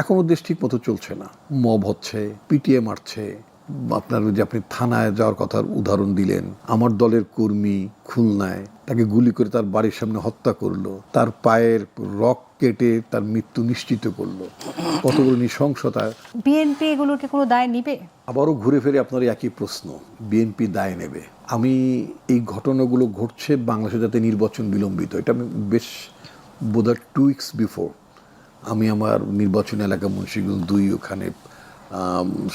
এখনও দেশ ঠিক মতো চলছে না। মব হচ্ছে পিটিএ মারছে। আপনার যে আপনি থানায় যাওয়ার কথার উদাহরণ দিলেন আমার দলের কর্মী খুলনায় তাকে গুলি করে তার বাড়ির সামনে হত্যা করল তার পায়ের রক কেটে তার মৃত্যু নিশ্চিত করল। কতগুলো নৃশংসতা। বিএনপি এগুলোকে কোনো দায় নিবে? আবারও ঘুরে ফিরে আপনার একই প্রশ্ন বিএনপি দায় নেবে। আমি এই ঘটনাগুলো ঘটছে বাংলাদেশে যাতে নির্বাচন বিলম্বিত এটা আমি বেশ বোধহয় টু উইকস বিফোর আমি আমার নির্বাচন এলাকা মুন্সিগঞ্জ দুই ওখানে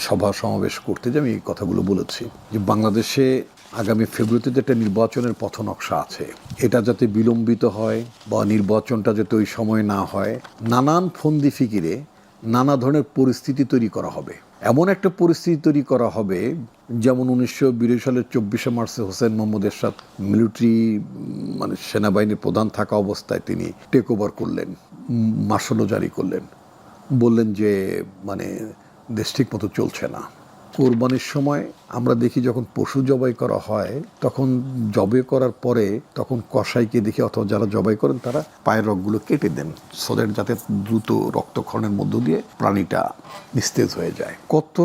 সভা সমাবেশ করতে যে আমি এই কথাগুলো বলেছি। যে বাংলাদেশে আগামী ফেব্রুয়ারিতে একটা নির্বাচনের পথ নকশা আছে, এটা যাতে বিলম্বিত হয় বা নির্বাচনটা যাতে ওই সময় না হয়, নানান ফন্দি ফিকিরে নানা ধরনের পরিস্থিতি তৈরি করা হবে। এমন একটা পরিস্থিতি তৈরি করা হবে, যেমন উনিশশো বিরাশি সালের চব্বিশে মার্চে হোসেন মোহাম্মদ এরশাদ মিলিটারি মানে সেনাবাহিনীর প্রধান থাকা অবস্থায় তিনি টেক ওভার করলেন মার্শালও জারি করলেন। বললেন যে মানে দেশ ঠিক মতো চলছে না। কোরবানির সময় আমরা দেখি যখন পশু জবাই করা হয়, তখন জবাই করার পরে তখন কষাইকে দেখি অথবা যারা জবাই করেন তারা পায়ের রগগুলো কেটে দেন সোদের যাতে দ্রুত রক্তক্ষরণের মধ্য দিয়ে প্রাণীটা নিস্তেজ হয়ে যায়। কত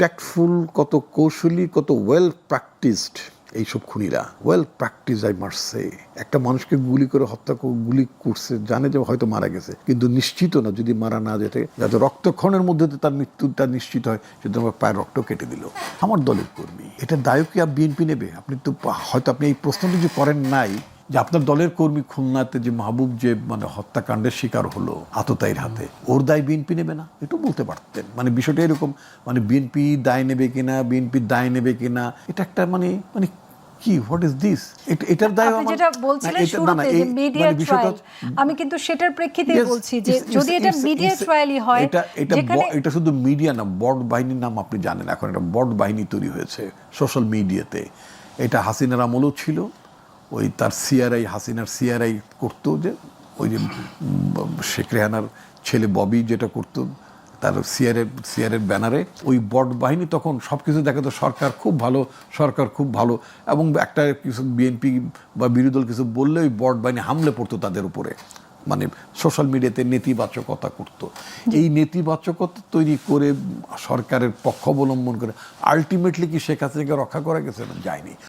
ট্যাক্টফুল কত কৌশলী, কত ওয়েল প্র্যাকটিসড এইসব খুনিরা। ওয়েল প্র্যাকটিস আই মারছে একটা মানুষকে গুলি করে হত্যা গুলি করছে, জানে যে হয়তো মারা গেছে। কিন্তু নিশ্চিত না, যদি মারা না যেতে, যাতে রক্তক্ষণের মধ্যে দিয়ে তার মৃত্যুটা নিশ্চিত হয় সেটা আমার পায়ের রক্ত কেটে দিল। আমার দলের কর্মী, এটা দায়ক কি আর বিএনপি নেবে? আপনি তো হয়তো আপনি এই প্রশ্নটি যে করেন নাই, যে আপনার দলের কর্মী খুলনাতে যে মাহবুব যে মানে হত্যাকাণ্ডের শিকার হলো আততায়ীর হাতে, ওর দায় বিএনপি নেবে না? এটাও বলতে পারতেন। মানে বিষয়টা এরকম মানে বিএনপি দায় নেবে কিনা, বিএনপি দায় নেবে কিনা, এটা একটা মানে মানে কি? হোয়াট ইজ দিস এটার দায় আপনি যেটা বলছিলেন শুরুতে যে মিডিয়া ট্রায়াল আমি কিন্তু সেটার প্রেক্ষিতে বলছি যে যদি এটা মিডিয়া ট্রায়ালই হয় এটা এটা এটা শুধু মিডিয়া না বট বাহিনীর নাম আপনি জানেন এখন বট বাহিনী তৈরি হয়েছে সোশ্যাল মিডিয়াতে এটা হাসিনার আমলও ছিল ওই তার সিআরআই হাসিনার সিআরআই করতো যে ওই যে শেখ রেহানার ছেলে ববি যেটা করতো তার সিআরের সিআরের ব্যানারে ওই বট বাহিনী তখন সব কিছু দেখে তো সরকার খুব ভালো সরকার খুব ভালো। এবং একটা কিছু বিএনপি বা বিরোধী দল কিছু বললে ওই বট বাহিনী হামলে পড়তো তাদের উপরে। মানে সোশ্যাল মিডিয়াতে নেতিবাচকতা করতো। এই নেতিবাচকতা তৈরি করে সরকারের পক্ষ অবলম্বন করে আলটিমেটলি কি শেখ হাসিনাকে রক্ষা করা গেছে না? যায়নি।